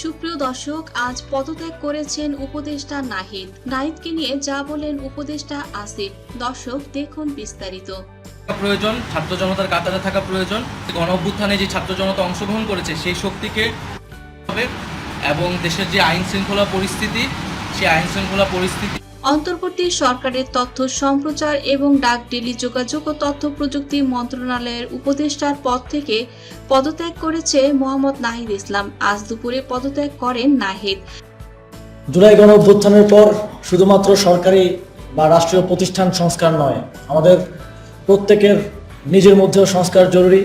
সুপ্রিয় দর্শক, আজ পদত্যাগ করেছেন উপদেষ্টা নাহিদ। নাহিদকে নিয়ে যা বলেন উপদেষ্টা আসিফ। দর্শক, দেখুন বিস্তারিত। প্রয়োজন, ছাত্র জনতার কাতারে থাকা প্রয়োজন, গণ অভ্যুত্থানে যে ছাত্র জনতা অংশগ্রহণ করেছে, সেই শক্তিকে এবং দেশের যে আইন শৃঙ্খলা পরিস্থিতি, সেই আইন শৃঙ্খলা পরিস্থিতি অন্তর্বর্তী সরকারের তথ্য সম্প্রচার এবং ডাক টেলি যোগাযোগ ও তথ্য প্রযুক্তি মন্ত্রণালয়ের উপদেষ্টার পদ থেকে পদত্যাগ করেছে মোহাম্মদ নাহিদ ইসলাম। আজ দুপুরে পদত্যাগ করেন নাহিদ। জুলাই গণ অভ্যুত্থানের পর শুধুমাত্র সরকারি বা রাষ্ট্রীয় প্রতিষ্ঠান সংস্কার নয়, আমাদের প্রত্যেকের নিজের মধ্যেও সংস্কার জরুরি।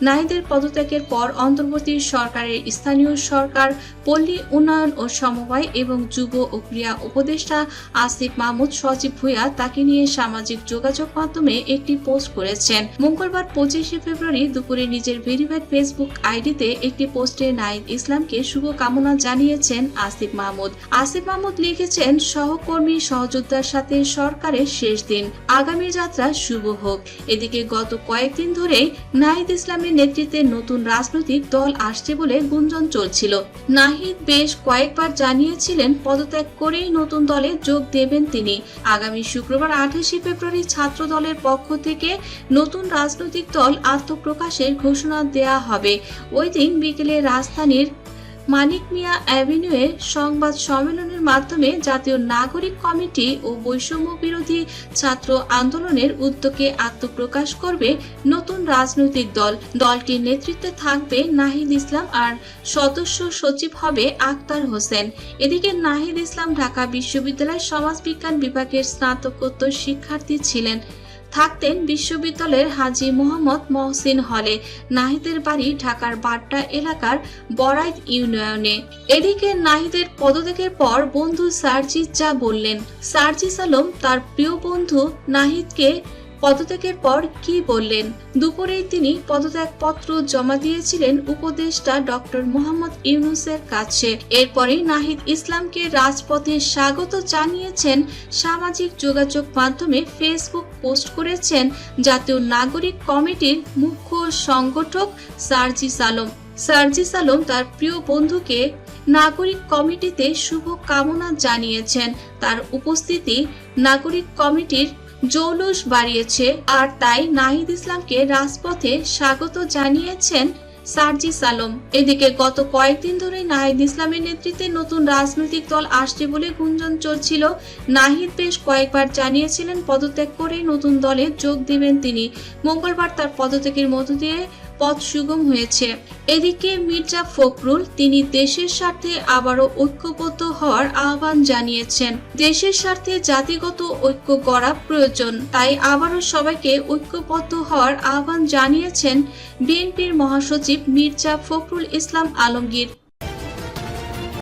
নাহিদের পদত্যাগের পর অন্তর্বর্তী সরকারের স্থানীয় সরকার, পল্লী উন্নয়ন ও সমবায় এবং যুব ও ক্রীড়া উপদেষ্টা আসিফ মাহমুদ সজীব ভুইয়া তাকে নিয়ে সামাজিক যোগাযোগ মাধ্যমে একটি পোস্ট করেছেন। মঙ্গলবার পঁচিশে ফেব্রুয়ারি দুপুরে নিজের ভেরিফাইড ফেসবুক আইডিতে একটি পোস্টে নাহিদ ইসলামকে শুভকামনা জানিয়েছেন আসিফ মাহমুদ। আসিফ মাহমুদ লিখেছেন, সহকর্মী সহযোদ্ধার সাথে সরকারের শেষ দিন। আগামী যাত্রা শুভ হোক। এদিকে গত কয়েকদিন ধরেই নাহিদ ইসলামের নেতৃত্বে নতুন রাজনৈতিক দল আসছে বলে গুঞ্জন চলছিল। নাহিদ বেশ কয়েকবার জানিয়েছিলেন পদত্যাগ করেই নতুন দলে যোগ দেবেন তিনি। আগামী শুক্রবার আঠাশে ফেব্রুয়ারি ছাত্র দলের পক্ষ থেকে নতুন রাজনৈতিক দল আত্মপ্রকাশের ঘোষণা দেয়া হবে। ওই দিন বিকেলে রাজধানীর মানিক মিয়া অ্যাভিনিউয়ে সংবাদ সম্মেলনের মাধ্যমে জাতীয় নাগরিক কমিটি ও বৈষম্য বিরোধী ছাত্র আন্দোলনের উদ্যোগে আত্মপ্রকাশ করবে নতুন রাজনৈতিক দল। দলটির নেতৃত্বে থাকবে নাহিদ ইসলাম আর সদস্য সচিব হবে আক্তার হোসেন। এদিকে নাহিদ ইসলাম ঢাকা বিশ্ববিদ্যালয়ের সমাজবিজ্ঞান বিভাগের স্নাতকোত্তর শিক্ষার্থী ছিলেন। থাকতেন বিশ্ববিদ্যালয়ের হাজি মোহাম্মদ মহসিন হলে। নাহিদের বাড়ি ঢাকার বাড্ডা এলাকার বরাইত ইউনিয়নে। এদিকে নাহিদের পদত্যাগের পর বন্ধু সার্জিস যা বললেন, সার্জিস আলম তার প্রিয় বন্ধু নাহিদকে পদত্যাগের পর কি বললেন? দুপুরেই তিনি পদত্যাগপত্র জমা দিয়েছিলেন উপদেষ্টা ডক্টর মোহাম্মদ ইউনুসের কাছে। এরপরেই নাহিদ ইসলামকে রাজপথে স্বাগত জানিয়েছেন, সামাজিক যোগাযোগ মাধ্যমে ফেসবুক পোস্ট করেছেন জাতীয় নাগরিক কমিটির মুখ্য সংগঠক সার্জিস আলম। সার্জিস আলম তার প্রিয় বন্ধুকে নাগরিক কমিটিতে শুভ কামনা জানিয়েছেন। তার উপস্থিতি নাগরিক কমিটির জৌলুস বাড়িয়েছে আর তাই নাহিদ ইসলামকে রাজপথে স্বাগত জানিয়েছেন সার্জিস আলম। এদিকে গত কয়েকদিন ধরে নাহিদ ইসলামের নেতৃত্বে নতুন রাজনৈতিক দল আসছে বলে গুঞ্জন চলছিল। নাহিদ বেশ কয়েকবার জানিয়েছিলেন পদত্যাগ করে নতুন দলে যোগ দিবেন তিনি। মঙ্গলবার তার পদত্যাগের মধ্য দিয়ে পথ সুগম হয়েছে। এদিকে মির্জা ফখরুল তিনি দেশের স্বার্থে আবারও ঐক্যবদ্ধ হওয়ার আহ্বান জানিয়েছেন। দেশের স্বার্থে জাতিগত ঐক্য করা প্রয়োজন, তাই আবারও সবাইকে ঐক্যবদ্ধ হওয়ার আহ্বান জানিয়েছেন বিএনপির মহাসচিব মির্জা ফখরুল ইসলাম আলমগীর।